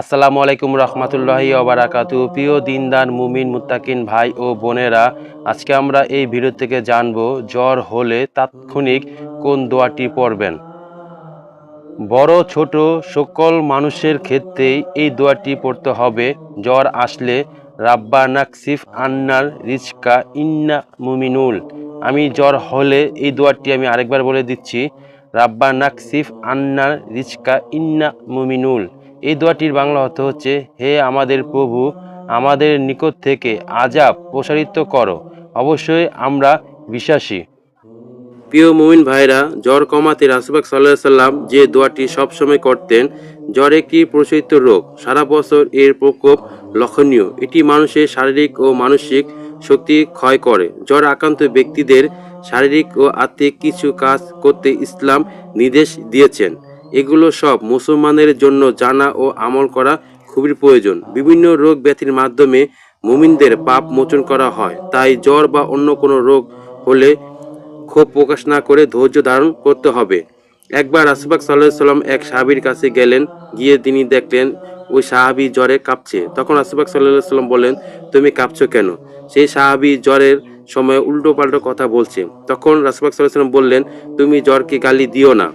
আসসালামু আলাইকুম রহমতুল্লাহি ওবারাকাতু প্রিয় দিনদার, মুমিন, মুত্তাকিন ভাই ও বোনেরা, আজকে আমরা এই ভিডিও থেকে জানব জ্বর হলে তাৎক্ষণিক কোন দোয়াটি পড়বেন। বড়, ছোট সকল মানুষের ক্ষেত্রেই এই দোয়াটি পড়তে হবে। জ্বর আসলে, রাব্বা নাকসিফ আন্নার রিচকা ইন্না মুমিনুল। আমি জ্বর হলে এই দোয়াটি আমি আরেকবার বলে দিচ্ছি, রাব্বা নাকসিফ আন্নার রিচকা ইন্না মুমিনুল। এই দোয়াটির বাংলা অর্থ হচ্ছে, হে আমাদের প্রভু, আমাদের নিকট থেকে আজাব প্রসারিত করো। অবশ্যই আমরা বিশ্বাসী। প্রিয় মুমিন ভাইরা, জ্বর কমাতে রাসুবাক সাল্লাহ সাল্লাম যে দোয়াটি সবসময় করতেন, জ্বর একটি প্রচলিত রোগ? সারা বছর এর প্রকোপ লক্ষণীয়। এটি মানুষের শারীরিক ও মানসিক শক্তি ক্ষয় করে। জ্বর আক্রান্ত ব্যক্তিদের শারীরিক ও আত্মিক কিছু কাজ করতে ইসলাম নির্দেশ দিয়েছেন। এগুলো সব মুসলমানের জন্য জানা ও আমল করা খুবই প্রয়োজন। বিভিন্ন রোগ ব্যাধির মাধ্যমে মুমিনদের পাপ মোচন করা হয়। তাই জ্বর বা অন্য কোনো রোগ হলে ক্ষোভ প্রকাশ না করে ধৈর্য ধারণ করতে হবে। একবার রাসুবাক সাল্লাহ সাল্লাম এক সাহাবির কাছে গেলেন, গিয়ে তিনি দেখলেন, ওই সাহাবি জ্বরে কাঁপছে। তখন রাসুবাক সাল্লাহ সাল্লাম বললেন, তুমি কাঁপছো কেন? সেই সাহাবি জ্বরের সময় উল্টো পাল্টো কথা বলছে। তখন রাসুবাক সাল্লাহ সাল্লাম বললেন, তুমি জ্বরকে গালি দিও না।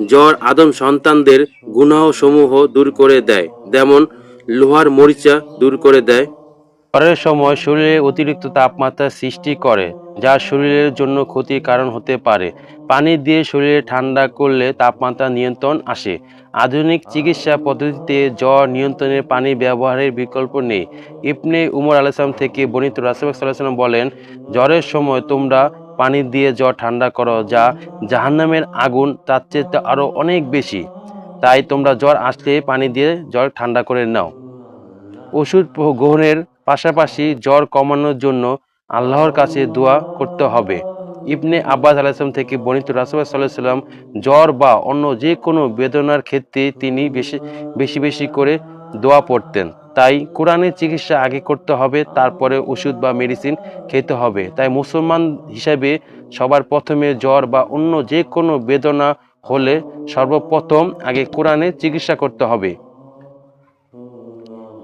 জ্বর আদম সন্তানদের গুনাহ সমূহ দূর করে দেয়, যেমন লোহার মরিচা দূর করে দেয়। জ্বরের সময় শরীরে অতিরিক্ত তাপমাত্রা সৃষ্টি করে, যা শরীরের জন্য ক্ষতির কারণ হতে পারে। পানি দিয়ে শরীরে ঠান্ডা করলে তাপমাত্রা নিয়ন্ত্রণ আসে। আধুনিক চিকিৎসা পদ্ধতিতে জ্বর নিয়ন্ত্রণে পানি ব্যবহারের বিকল্প নেই। ইবনে উমর আলাইসলাম থেকে বর্ণিত রাসুল সাল্লাম বলেন, জ্বরের সময় তোমরা পানি দিয়ে জ্বর ঠান্ডা করো যা জাহান্নামের আগুন তার চেয়ে আরও অনেক বেশি। তাই তোমরা জ্বর আসলে পানি দিয়ে জ্বর ঠান্ডা করে নাও। ওষুধ গ্রহণের পাশাপাশি জ্বর কমানোর জন্য আল্লাহর কাছে দোয়া করতে হবে। ইবনে আব্বাস আলাইসলাম থেকে বর্ণিত রাসুল সাল্লাহ সাল্লাম জ্বর বা অন্য যে কোনো বেদনার ক্ষেত্রে তিনি বেশি বেশি বেশি করে দোয়া পড়তেন। তাই কোরআনের চিকিৎসা আগে করতে হবে, তারপরে ওষুধ বা মেডিসিন খেতে হবে। তাই মুসলমান হিসাবে সবার প্রথমে জ্বর বা অন্য যে কোনো বেদনা হলে সর্বপ্রথম আগে কোরআনের চিকিৎসা করতে হবে।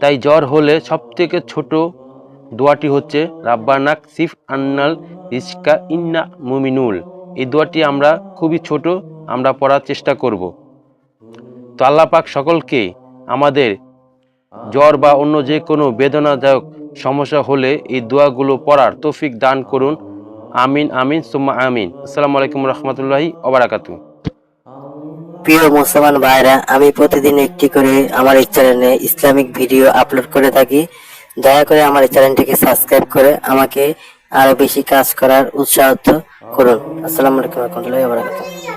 তাই জ্বর হলে সবথেকে ছোট দোয়াটি হচ্ছে, রাব্বানাক সিফ আন্নাল রিস্কা ইন্না মুমিনুল। এই দোয়াটি আমরা খুবই ছোট, আমরা পড়ার চেষ্টা করব। তো আল্লাহ পাক সকলকে আমাদের জ্বর বা অন্য যে কোনো বেদনাদায়ক সমস্যা হলে এই দোয়াগুলো পড়ার তৌফিক দান করুন। আমিন আমিন, সুম্মা আমিন। আসসালামু আলাইকুম রহমতুল্লাহি ওবরাকাতু প্রিয় মুসলমান ভাইরা, আমি প্রতিদিন একটি করে আমার এই চ্যানেলে ইসলামিক ভিডিও আপলোড করে থাকি। দয়া করে আমার এই চ্যানেলটিকে সাবস্ক্রাইব করে আমাকে আরও বেশি কাজ করার উৎসাহ করুন। আসসালামু আলাইকুম রহমতুল্লাহি ওয়া বারাকাতুহু